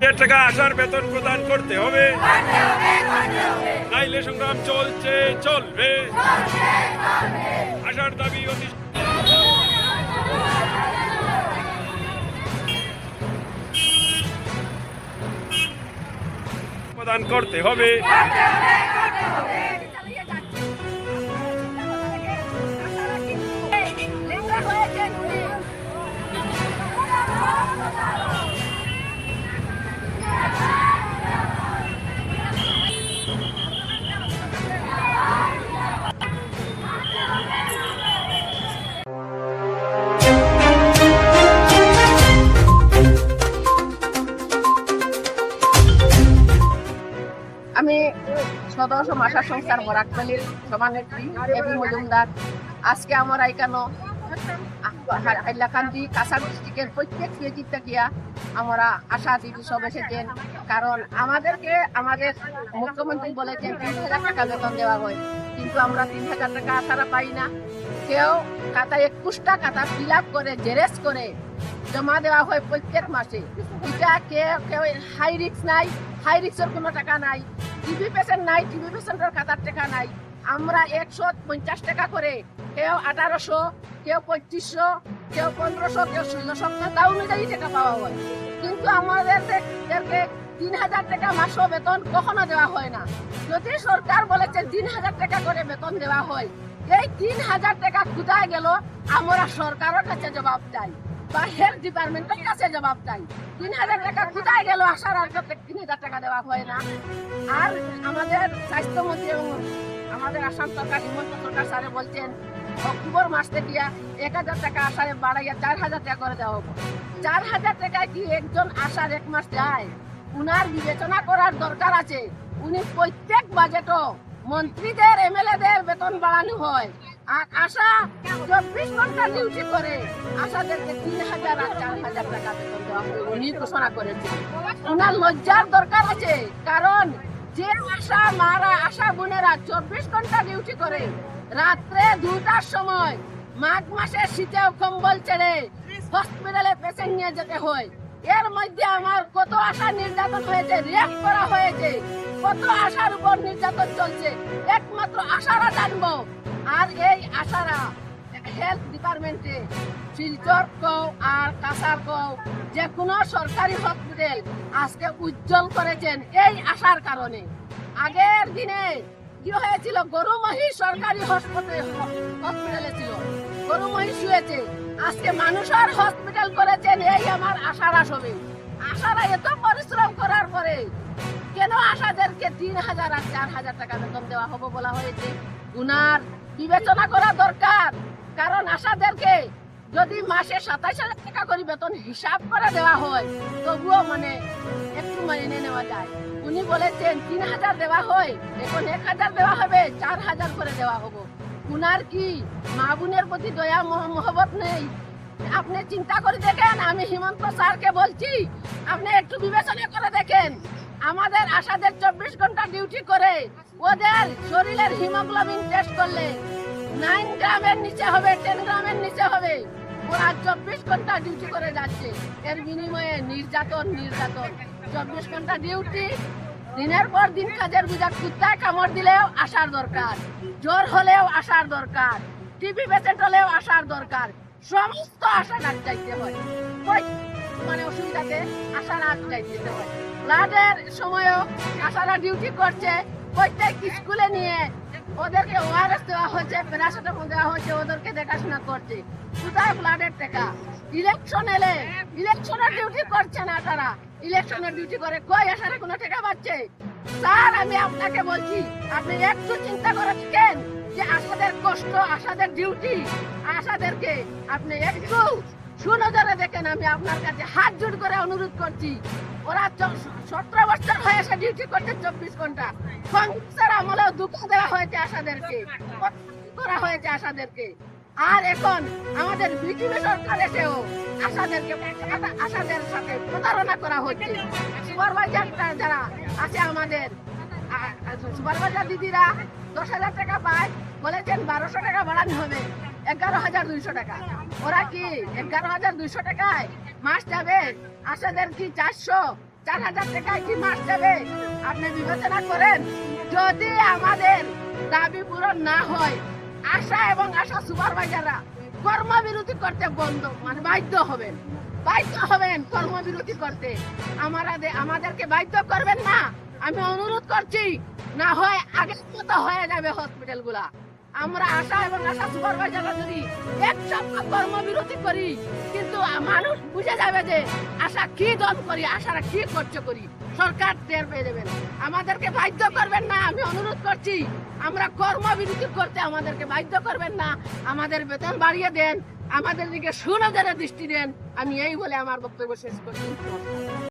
হাজার টাকা আসার বেতন প্রদান করতে হবে। নাইলে সংগ্রাম চলছে, চলবে। আসার দাবি অতি প্রদান করতে হবে। সদস্য মাসা সংস্থার বরাকবালির সভানেত্রী এবি মজুমদার। আজকে আমার এখানে হাইলাকান্দি কাছাড় ডিস্ট্রিক্টের প্রত্যেক সিএজিতে গিয়া আমরা আশা দিদি সব এসেছেন কারণ আমাদেরকে, আমাদের মুখ্যমন্ত্রী বলেছেন তিন হাজার টাকা বেতন দেওয়া হয়। কিন্তু আমরা তিন হাজার টাকা আশারা পাই না। কেউ খাতায় একুশটা খাতা ফিল আপ করে জেরেস করে জমা দেওয়া হয় প্রত্যেক মাসে। এটা কেউ কেউ হাই রিক্স নাই হাই রিক্সের কোনো টাকা নাই। টিবি পেশেন্ট নাই টিবি পেশেন্টের খাতার টাকা নাই। আমরা একশো পঞ্চাশ টাকা করে, কেউ আঠারোশো, কেউ পঁয়ত্রিশশো, কেউ পনেরোশো, কেউ ষোলোশো তা অনুযায়ী টাকা পাওয়া হয়। কিন্তু আমাদেরকে তিন হাজার টাকা মাসও বেতন কখনো দেওয়া হয় না। যদি সরকার বলেছে তিন হাজার টাকা করে বেতন দেওয়া হয়, এই তিন হাজার টাকা কোথায় গেল? আমরা সরকারের কাছে জবাব চাই। বা হেলথ ডিপার্টমেন্টের কাছে জবাব চাই। তিন হাজার টাকা কোথায় গেল? আসার আর তিন হাজার টাকা দেওয়া হয় না। আর আমাদের স্বাস্থ্যমন্ত্রী এবং আমাদের আসাম সরকার হিমন্ত সরকার স্যারে বলছেন, অক্টোবর মাস থেকে এক হাজার টাকা আসারে বাড়াইয়া চার হাজার টাকা করে দেওয়া হবে। চার হাজার টাকা কি একজন আসার এক মাস যায়? উনার বিবেচনা করার দরকার আছে। উনি প্রত্যেক বাজেটও মন্ত্রীদের, এমএলএদের বেতন বাড়ানো হয়। আর আশা, চব্বিশ ঘণ্টা ডিউটি করে। আশাদেরকে তিন হাজার আর চার হাজার টাকা উনি ঘোষণা করেছেন ওনার লজ্জার দরকার আছে, কারণ যে আশা, মারা, আশা বোনেরা চব্বিশ ঘণ্টা ডিউটি করে, রাত্রে দুটার সময় মাঘ মাসে শীতেও কম্বল ছেড়ে হসপিটালে পেশেন্ট নিয়ে যেতে হয়। এর মধ্যে আমার কত আশা নির্যাতন হয়েছে রেপ করা হয়েছে। কত আশার উপর নির্যাতন চলছে? একমাত্র আশারা জানব। আর এই আশারা হেলথ ডিপার্টমেন্টে শিলচর কও আর কাছার কও, যে কোনো সরকারি হসপিটাল আজকে উজ্জ্বল করেছেন এই আশার কারণে। আগের দিনে কি হয়েছিল? গরু, মহিষ সরকারি হসপিটালে ছিল। গরু, মহিষ শুয়েছে। আজকে মানুষের হসপিটাল করেছেন, এই আমার আশারা সবে। আশারা এত পরিশ্রম করার পরে কেন আশাদেরকে তিন হাজার আর চার হাজার টাকা বেতন দেওয়া হবে বলা হয়েছে? উনার বিবেচনা করা দরকার। কারণ আশাদেরকে যদি মাসে সাতাইশ হাজার টাকা করে বেতন হিসাব করে দেওয়া হয়, তবুও মানে একটু মেনে নেওয়া যায়। উনি বলেছেন, তিন হাজার দেওয়া হয়, এখন এক হাজার দেওয়া হবে, চার হাজার করে দেওয়া হব। উনার কি মা বোনের প্রতি দয়া, মহ- মহব্বত নেই? আপনি চিন্তা করে দেখেন, আমি হিমন্ত স্যারকে বলছি, আপনি একটু বিবেচনা করে দেখেন, আমাদের আশাদের চব্বিশ ঘণ্টা ডিউটি করে ওদের শরীরের হিমোগ্লোবিন টেস্ট করলে নাইন গ্রামের নিচে হবে টেন গ্রামের নিচে হবে, ওরা চব্বিশ ঘণ্টা ডিউটি করে যাচ্ছে। এর বিনিময়ে নির্যাতন নির্যাতন। চব্বিশ ঘণ্টা ডিউটি দিনের পর দিন কাজের বুঝা কুত্তায় কামড় দিলেও আসার দরকার, জ্বর হলেও আসার দরকার টিভি পেশেন্ট হলেও আসার দরকার। সমস্ত আশা ডাক চাইতে হয়। মানে অসুবিধাতে আশা ডাক চাইতে হয়। ব্লাডের সময়ও আশারা ডিউটি করছে। প্রত্যেক স্কুলে নিয়ে ওদেরকে ওআরএস দেওয়া হয়েছে প্যারাসিটামল দেওয়া হয়েছে, ওদেরকে দেখাশোনা করছে। কোথায় ফ্লাডের টাকা? ইলেকশন এলে ইলেকশনের ডিউটি করছে না তারা। ইলেকশনের ডিউটি করে। কই আসারে কোনো টাকা পাচ্ছে? স্যার, আমি আপনাকে বলছি, আপনি একটু চিন্তা করে থাকেন যে আশাদের কষ্ট আশাদের ডিউটি আশাদেরকে আপনি একটু সুনজরে দেখেন। আমি আপনার কাছে হাত জোড় করে অনুরোধ করছি, ওরা সতেরো বছর হয়েছে ডিউটি করছে চব্বিশ ঘণ্টা। কংগ্রেসের আমলেও দুঃখ দেওয়া হয়েছে আশাদেরকে করা হয়েছে আশাদেরকে আর এখন আমাদের বিজেপি সরকার এসেও আশাদের সাথে প্রতারণা করা হচ্ছে। সুপারভাইজার যারা আছে আমাদের সুপারভাইজার দিদিরা দশ হাজার টাকা পায়, বলেছেন বারোশো টাকা বাড়ানো হবে, এগারো হাজার দুইশো টাকা। ওরা কি এগারো হাজার দুইশো টাকায় মাস যাবে? আশাদের কি চারশো, চার হাজার টাকায় কি মাস যাবে? আপনি বিবেচনা করেন, যদি আমাদের দাবি পূরণ না হয়, আশা এবং আশা সুপারভাইজাররা কর্মবিরতি করতে বন্ধ মানে বাধ্য হবেন। বাধ্য হবেন কর্মবিরতি করতে। আমাদের আমাদেরকে বাধ্য করবেন না। আমি অনুরোধ করছি, না হয় আগের মতো হয়ে যাবে হসপিটালগুলা আমরা আশা এবং আশা সুপারভাইজাররা যদি এক সপ্তাহ কর্মবিরতি করি, কিন্তু মানুষ বুঝে যাবে যে আশা কি দল করি, আশারা কি খরচ করি। সরকার টের পেয়ে দেবেন। আমাদেরকে বাধ্য করবেন না, আমি অনুরোধ করছি। আমরা কর্মবিরতি করতে আমাদেরকে বাধ্য করবেন না। আমাদের বেতন বাড়িয়ে দেন, আমাদের দিকে সুনজরে দৃষ্টি দেন। আমি এই বলে আমার বক্তব্য শেষ করছি।